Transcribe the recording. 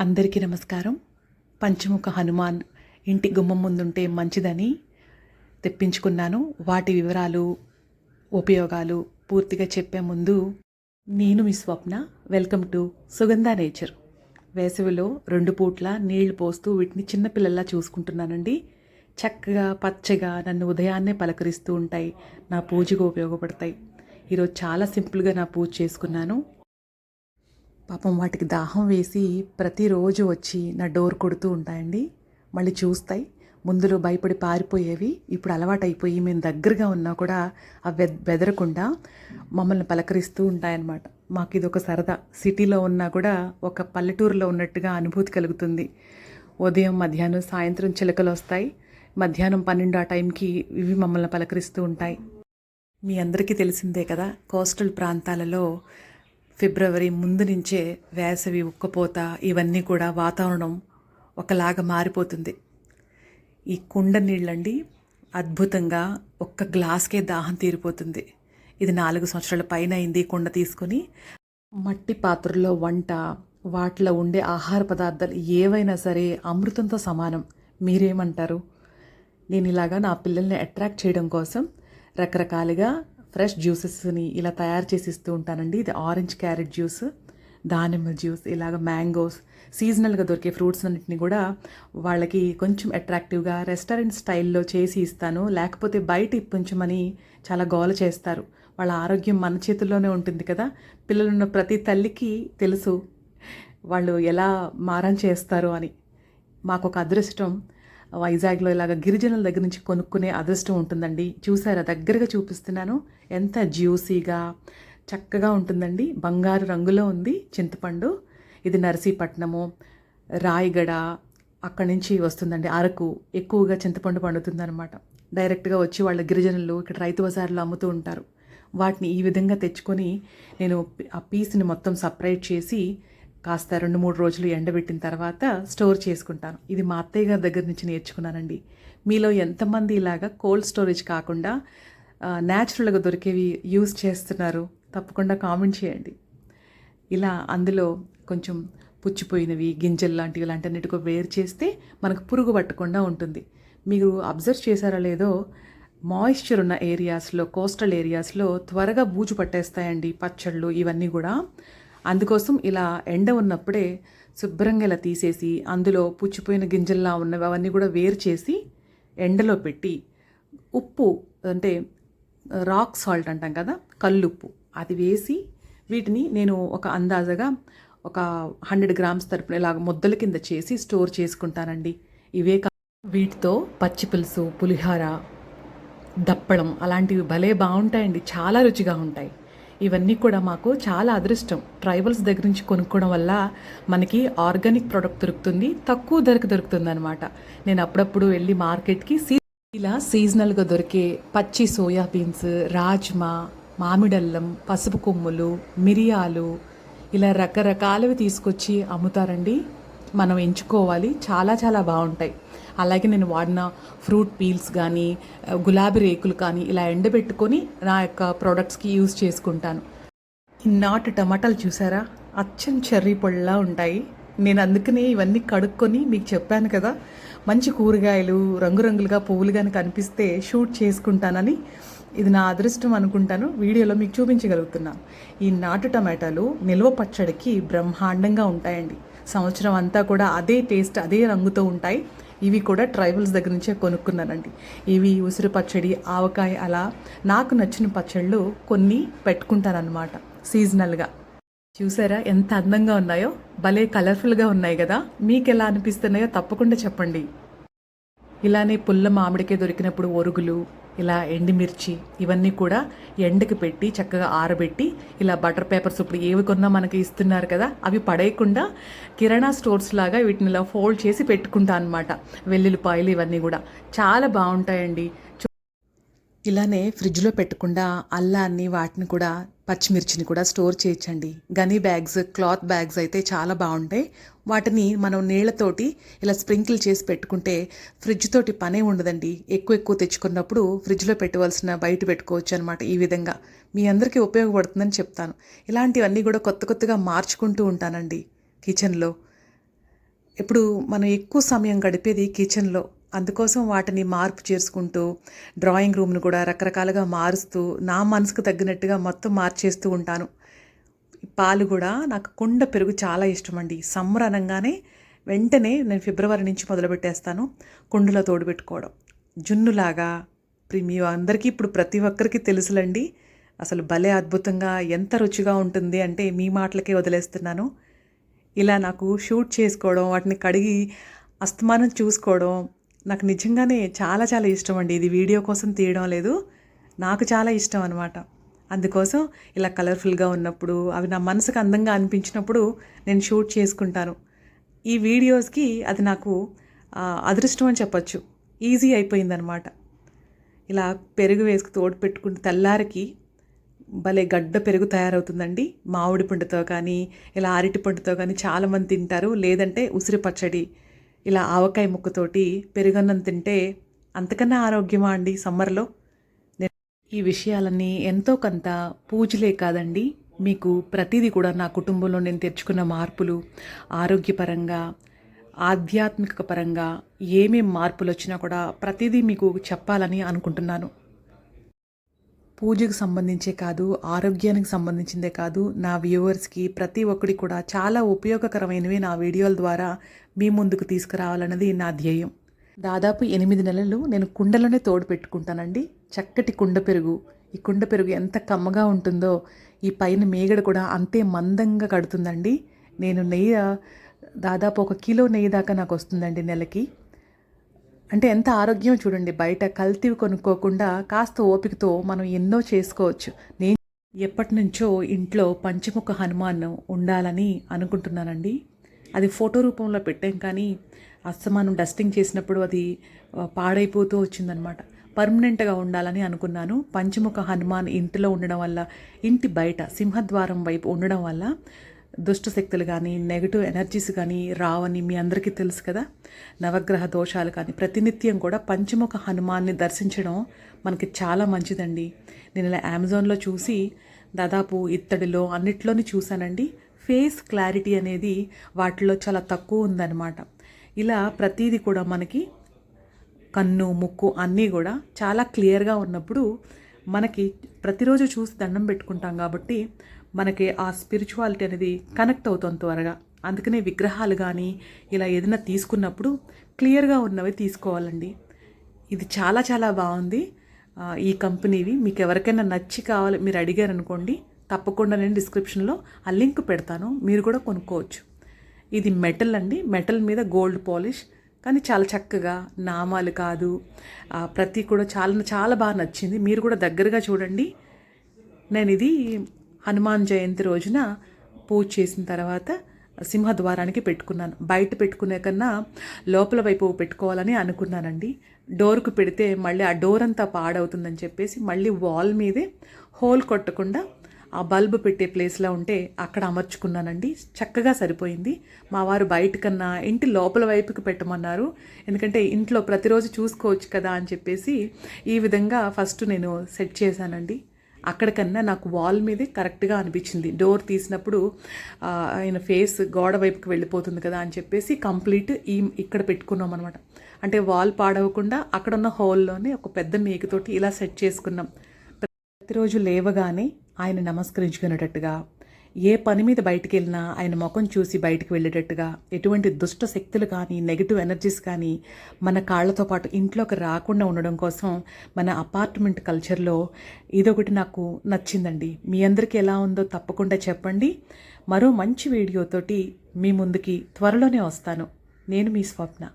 అందరికీ నమస్కారం. పంచముఖ హనుమాన్ ఇంటి గుమ్మం ముందుంటే మంచిదని తెప్పించుకున్నాను. వాటి వివరాలు ఉపయోగాలు పూర్తిగా చెప్పే ముందు నేను మీ Swapna. Welcome to Sugandha nature. వేసవిలో రెండు పూట్ల నీళ్ళు పోస్తూ వీటిని చిన్నపిల్లల్లా చూసుకుంటున్నానండి. చక్కగా పచ్చగా నన్ను ఉదయాన్నే పలకరిస్తూ ఉంటాయి. నా పూజకు ఉపయోగపడతాయి. ఈరోజు చాలా సింపుల్గా నా పూజ చేసుకున్నాను. పాపం వాటికి దాహం వేసి ప్రతిరోజు వచ్చి నా డోర్ కొడుతూ ఉంటాయండి. మళ్ళీ చూస్తాయి. ముందులో భయపడి పారిపోయేవి. ఇప్పుడు అలవాటైపోయి మేము దగ్గరగా ఉన్నా కూడా అవి బెదరకుండా మమ్మల్ని పలకరిస్తూ ఉంటాయన్నమాట. మాకు ఇది ఒక సరదా. సిటీలో ఉన్నా కూడా ఒక పల్లెటూరులో ఉన్నట్టుగా అనుభూతి కలుగుతుంది. ఉదయం మధ్యాహ్నం సాయంత్రం చిలకలు వస్తాయి. మధ్యాహ్నం పన్నెండు ఆ టైంకి ఇవి మమ్మల్ని పలకరిస్తూ ఉంటాయి. మీ అందరికీ తెలిసిందే కదా కోస్టల్ ప్రాంతాలలో ఫిబ్రవరి ముందు నుంచే వేసవి ఉక్కపోత ఇవన్నీ కూడా వాతావరణం ఒకలాగా మారిపోతుంది. ఈ కుండ నీళ్ళండి అద్భుతంగా ఒక్క గ్లాస్కే దాహం తీరిపోతుంది. ఇది నాలుగు సంవత్సరాల పైన అయింది కుండ తీసుకొని. మట్టి పాత్రలో వంట వాటిలో ఉండే ఆహార పదార్థాలు ఏవైనా సరే అమృతంతో సమానం. మీరేమంటారు? నేను ఇలాగా నా పిల్లల్ని అట్రాక్ట్ చేయడం కోసం రకరకాలుగా ఫ్రెష్ జ్యూసెస్ని ఇలా తయారు చేసి ఇస్తూ ఉంటానండి. ఇది ఆరెంజ్ క్యారెట్ జ్యూస్ దానిమ్మ జ్యూస్ ఇలాగ మ్యాంగోస్ సీజనల్గా దొరికే ఫ్రూట్స్ అన్నింటినీ కూడా వాళ్ళకి కొంచెం అట్రాక్టివ్గా రెస్టారెంట్ స్టైల్లో చేసి ఇస్తాను. లేకపోతే బయట ఇప్పించమని చాలా గోల చేస్తారు. వాళ్ళ ఆరోగ్యం మన చేతుల్లోనే ఉంటుంది కదా. పిల్లలున్న ప్రతి తల్లికి తెలుసు వాళ్ళు ఎలా మారం చేస్తారు అని. మాకు ఒక అదృష్టం వైజాగ్లో ఇలాగ గిరిజనుల దగ్గర నుంచి కొనుక్కునే అదృష్టం ఉంటుందండి. చూసారా దగ్గరగా చూపిస్తున్నాను. ఎంత జ్యూసీగా చక్కగా ఉంటుందండి. బంగారు రంగులో ఉంది చింతపండు. ఇది నర్సీపట్నము రాయగడ అక్కడి నుంచి వస్తుందండి. అరకు ఎక్కువగా చింతపండు పండుతుందన్నమాట. డైరెక్ట్గా వచ్చి వాళ్ళ గిరిజనులు ఇక్కడ రైతు బజార్లో అమ్ముతూ ఉంటారు. వాటిని ఈ విధంగా తెచ్చుకొని నేను ఆ పీస్ని మొత్తం సపరేట్ చేసి కాస్త రెండు మూడు రోజులు ఎండబెట్టిన తర్వాత స్టోర్ చేసుకుంటాను. ఇది మా అత్తయ్య గారి దగ్గర నుంచి నేర్చుకున్నానండి. మీలో ఎంతమంది ఇలాగా కోల్డ్ స్టోరేజ్ కాకుండా న్యాచురల్గా దొరికేవి యూజ్ చేస్తున్నారు? తప్పకుండా కామెంట్ చేయండి. ఇలా అందులో కొంచెం పుచ్చిపోయినవి గింజలు లాంటివి లాంటివన్నిటికో వేరు చేస్తే మనకు పురుగు పట్టకుండా ఉంటుంది. మీరు అబ్జర్వ్ చేశారో లేదో మాయిశ్చర్ ఉన్న ఏరియాస్లో కోస్టల్ ఏరియాస్లో త్వరగా బూజు పట్టేస్తాయండి పచ్చళ్ళు ఇవన్నీ కూడా. అందుకోసం ఇలా ఎండ ఉన్నప్పుడే శుభ్రంగా ఇలా తీసేసి అందులో పుచ్చిపోయిన గింజల్లా ఉన్నవి అవన్నీ కూడా వేరు చేసి ఎండలో పెట్టి ఉప్పు అంటే రాక్ సాల్ట్ అంటాం కదా కల్లుప్పు అది వేసి వీటిని నేను ఒక అందాజగా ఒక హండ్రెడ్ గ్రామ్స్ తరపున ఇలాగ ముద్దల కింద చేసి స్టోర్ చేసుకుంటానండి. ఇవే కా వీటితో పచ్చి పులుసు పులిహార దప్పడం అలాంటివి భలే బాగుంటాయండి చాలా రుచిగా ఉంటాయి. ఇవన్నీ కూడా మాకు చాలా అదృష్టం. ట్రైబల్స్ దగ్గర నుంచి కొనుక్కోవడం వల్ల మనకి ఆర్గానిక్ ప్రోడక్ట్ దొరుకుతుంది తక్కువ ధరకు దొరుకుతుంది అనమాట నేను అప్పుడప్పుడు వెళ్ళి మార్కెట్కి సీ ఇలా సీజనల్గా దొరికే పచ్చి సోయా బీన్స్ రాజ్మా మామిడల్లం పసుపు కొమ్ములు మిరియాలు ఇలా రకరకాలవి తీసుకొచ్చి అమ్ముతారండి. మనం ఎంచుకోవాలి. చాలా చాలా బాగుంటాయి. అలాగే నేను వాడిన ఫ్రూట్ పీల్స్ కానీ గులాబీ రేకులు కానీ ఇలా ఎండబెట్టుకొని నా యొక్క ప్రోడక్ట్స్కి యూజ్ చేసుకుంటాను. ఈ నాటు టమాటాలు చూసారా? అచ్చం చెర్రీ పొడిలా ఉంటాయి. నేను అందుకనే ఇవన్నీ కడుక్కొని మీకు చెప్పాను కదా మంచి కూరగాయలు రంగురంగులుగా పువ్వులు కానీ కనిపిస్తే షూట్ చేసుకుంటానని ఇది నా అదృష్టం అనుకుంటాను. వీడియోలో మీకు చూపించగలుగుతున్నాను. ఈ నాటు టమాటాలు నిల్వ పచ్చడికి బ్రహ్మాండంగా ఉంటాయండి. సంవత్సరం అంతా కూడా అదే టేస్ట్ అదే రంగుతో ఉంటాయి. ఇవి కూడా ట్రైబల్స్ దగ్గర నుంచే కొనుక్కున్నానండి. ఇవి ఉసిరి పచ్చడి ఆవకాయ అలా నాకు నచ్చిన పచ్చళ్ళు కొన్ని పెట్టుకుంటానన్నమాట సీజనల్గా. చూసారా ఎంత అందంగా ఉన్నాయో? భలే కలర్ఫుల్గా ఉన్నాయి కదా? మీకు ఎలా అనిపిస్తున్నాయో తప్పకుండా చెప్పండి. ఇలానే పుల్ల మామిడికే దొరికినప్పుడు ఒరుగులు ఇలా ఎండిమిర్చి ఇవన్నీ కూడా ఎండకి పెట్టి చక్కగా ఆరబెట్టి ఇలా బటర్ పేపర్స్ ఇప్పుడు ఏవి కొన్నా మనకి ఇస్తున్నారు కదా అవి పడేయకుండా కిరాణా స్టోర్స్ లాగా వీటిని ఇలా ఫోల్డ్ చేసి పెట్టుకుంటా అనమాట వెల్లుల్లిపాయలు ఇవన్నీ కూడా. చాలా బాగుంటాయండి. ఇలానే ఫ్రిడ్జ్లో పెట్టకుండా అల్లాన్ని వాటిని కూడా పచ్చిమిర్చిని కూడా స్టోర్ చేయొచ్చండి. గనీ బ్యాగ్స్ క్లాత్ బ్యాగ్స్ అయితే చాలా బాగుంటాయి. వాటిని మనం నీళ్ళతోటి ఇలా స్ప్రింకిల్ చేసి పెట్టుకుంటే ఫ్రిడ్జ్ తోటి పనే ఉండదండి. ఎక్కువ ఎక్కువ తెచ్చుకున్నప్పుడు ఫ్రిడ్జ్లో పెట్టవలసిన బయట పెట్టుకోవచ్చు అనమాట ఈ విధంగా. మీ అందరికీ ఉపయోగపడుతుందని చెప్తాను. ఇలాంటివన్నీ కూడా కొత్త కొత్తగా మార్చుకుంటూ ఉంటానండి కిచెన్లో. ఇప్పుడు మనం ఎక్కువ సమయం గడిపేది కిచెన్లో. అందుకోసం వాటిని మార్పు చేసుకుంటూ డ్రాయింగ్ రూమ్ను కూడా రకరకాలుగా మారుస్తూ నా మనసుకు తగ్గినట్టుగా మొత్తం మార్చేస్తూ ఉంటాను. పాలు కూడా నాకు కుండ పెరుగు చాలా ఇష్టం అండి సమ్మర్ అనగానే వెంటనే నేను ఫిబ్రవరి నుంచి మొదలుపెట్టేస్తాను కుండలో తోడు పెట్టుకోవడం. జున్నులాగా ప్రీమియం అందరికీ ఇప్పుడు ప్రతి ఒక్కరికి తెలుసులండి. అసలు భలే అద్భుతంగా ఎంత రుచిగా ఉంటుంది అంటే మీ మాటలకే వదిలేస్తున్నాను. ఇలా నాకు షూట్ చేసుకోవడం వాటిని కడిగి అస్తమానం చూసుకోవడం నాకు నిజంగానే చాలా చాలా ఇష్టం అండి. ఇది వీడియో కోసం తీయడం లేదు. నాకు చాలా ఇష్టం అనమాట అందుకోసం ఇలా కలర్ఫుల్గా ఉన్నప్పుడు అవి నా మనసుకు అందంగా అనిపించినప్పుడు నేను షూట్ చేసుకుంటాను. ఈ వీడియోస్కి అది నాకు అదృష్టం అని చెప్పొచ్చు. ఈజీ అయిపోయిందనమాట ఇలా పెరుగు వేసుకు తోడు పెట్టుకుంటే తెల్లారికి భలే గడ్డ పెరుగు తయారవుతుందండి. మామిడి పండుతో కానీ ఇలా అరటి పండుతో కానీ చాలామంది తింటారు. లేదంటే ఉసిరి పచ్చడి ఇలా ఆవకాయ ముక్కతోటి పెరుగన్నం తింటే అంతకన్నా ఆరోగ్యమా అండి సమ్మర్లో? నేను ఈ విషయాలన్నీ ఎంతో కొంత పూజలే కాదండి. మీకు ప్రతిదీ కూడా నా కుటుంబంలో నేను తెచ్చుకున్న మార్పులు ఆరోగ్యపరంగా ఆధ్యాత్మిక పరంగా ఏమేం మార్పులు వచ్చినా కూడా ప్రతిదీ మీకు చెప్పాలని అనుకుంటున్నాను. పూజకు సంబంధించే కాదు ఆరోగ్యానికి సంబంధించిందే కాదు నా వ్యూవర్స్కి ప్రతి ఒక్కడి కూడా చాలా ఉపయోగకరమైనవి నా వీడియోల ద్వారా మీ ముందుకు తీసుకురావాలన్నది నా ధ్యేయం. దాదాపు ఎనిమిది నెలలు నేను కుండలోనే తోడు పెట్టుకుంటానండి. చక్కటి కుండ పెరుగు. ఈ కుండ పెరుగు ఎంత కమ్మగా ఉంటుందో ఈ పైన మేగడ కూడా అంతే మందంగా కడుతుందండి. నేను నెయ్యి దాదాపు ఒక కిలో నెయ్యి దాకా నాకు వస్తుందండి నెలకి. అంటే ఎంత ఆరోగ్యం చూడండి బయట కల్తీవి కొనుక్కోకుండా కాస్త ఓపికతో మనం ఎన్నో చేసుకోవచ్చు. నేను ఎప్పటి నుంచో ఇంట్లో పంచముఖ హనుమాన్ ఉండాలని అనుకుంటున్నానండి. అది ఫోటో రూపంలో పెట్టాం కానీ అస్తమానం డస్టింగ్ చేసినప్పుడు అది పాడైపోతూ వచ్చిందనమాట పర్మనెంట్గా ఉండాలని అనుకున్నాను. పంచముఖ హనుమాన్ ఇంటిలో ఉండడం వల్ల ఇంటి బయట సింహద్వారం వైపు ఉండడం వల్ల దుష్ట శక్తులు కానీ నెగటివ్ ఎనర్జీస్ కానీ రావని మీ అందరికీ తెలుసు కదా? నవగ్రహ దోషాలు కానీ ప్రతినిత్యం కూడా పంచముఖ హనుమాన్ని దర్శించడం మనకి చాలా మంచిదండి. నేను ఇలా అమెజాన్లో చూసి దాదాపు ఇత్తడిలో అన్నిట్లోని చూశానండి. ఫేస్ క్లారిటీ అనేది వాటిలో చాలా తక్కువ ఉందన్నమాట. ఇలా ప్రతిదీ కూడా మనకి కన్ను ముక్కు అన్నీ కూడా చాలా క్లియర్గా ఉన్నప్పుడు మనకి ప్రతిరోజు చూసి దండం పెట్టుకుంటాం కాబట్టి మనకి ఆ స్పిరిచువాలిటీ అనేది కనెక్ట్ అవుతుంది త్వరగా. అందుకనే విగ్రహాలు కానీ ఇలా ఏదైనా తీసుకున్నప్పుడు క్లియర్గా ఉన్నవి తీసుకోవాలండి. ఇది చాలా చాలా బాగుంది. ఈ కంపెనీవి మీకు ఎవరికైనా నచ్చి కావాలి మీరు అడిగారు అనుకోండి తప్పకుండా నేను డిస్క్రిప్షన్లో ఆ లింక్ పెడతాను. మీరు కూడా కొనుక్కోవచ్చు. ఇది మెటల్ అండి. మెటల్ మీద గోల్డ్ పాలిష్ కానీ చాలా చక్కగా నామాలు కాదు. ప్రతి కూడా చాలా చాలా బాగా నచ్చింది. మీరు కూడా దగ్గరగా చూడండి. నేను ఇది హనుమాన్ జయంతి రోజున పూజ చేసిన తర్వాత సింహద్వారానికి పెట్టుకున్నాను. బయట పెట్టుకునే కన్నా లోపల వైపు పెట్టుకోవాలని అనుకున్నానండి. డోర్కు పెడితే మళ్ళీ ఆ డోర్ అంతా పాడవుతుందని చెప్పేసి మళ్ళీ వాల్ మీదే హోల్ కొట్టకుండా ఆ బల్బ్ పెట్టే ప్లేస్లో ఉంటే అక్కడ అమర్చుకున్నానండి. చక్కగా సరిపోయింది. మా వారు బయట కన్నా ఇంటి లోపల వైపుకి పెట్టమన్నారు. ఎందుకంటే ఇంట్లో ప్రతిరోజు చూసుకోవచ్చు కదా అని చెప్పేసి ఈ విధంగా ఫస్ట్ నేను సెట్ చేశానండి. అక్కడికన్నా నాకు వాల్ మీదే కరెక్ట్గా అనిపించింది. డోర్ తీసినప్పుడు ఆయన ఫేస్ గోడ వైపుకి వెళ్ళిపోతుంది కదా అని చెప్పేసి కంప్లీట్ ఈ ఇక్కడ పెట్టుకున్నాం అనమాట అంటే వాల్ పాడవకుండా అక్కడ ఉన్న హోల్లోనే ఒక పెద్ద మేకతోటి ఇలా సెట్ చేసుకున్నాం. ప్రతిరోజు లేవగానే ఆయన నమస్కరించుకునేటట్టుగా ఏ పని మీద బయటికి వెళ్ళినా ఆయన ముఖం చూసి బయటికి వెళ్ళేటట్టుగా ఎటువంటి దుష్ట శక్తులు కానీ నెగిటివ్ ఎనర్జీస్ కానీ మన కాళ్ళతో పాటు ఇంట్లోకి రాకుండా ఉండడం కోసం మన అపార్ట్మెంట్ కల్చర్లో ఇదొకటి నాకు నచ్చిందండి. మీ అందరికీ ఎలా ఉందో తప్పకుండా చెప్పండి. మరో మంచి వీడియోతోటి మీ ముందుకి త్వరలోనే వస్తాను. నేను మీ స్వప్న.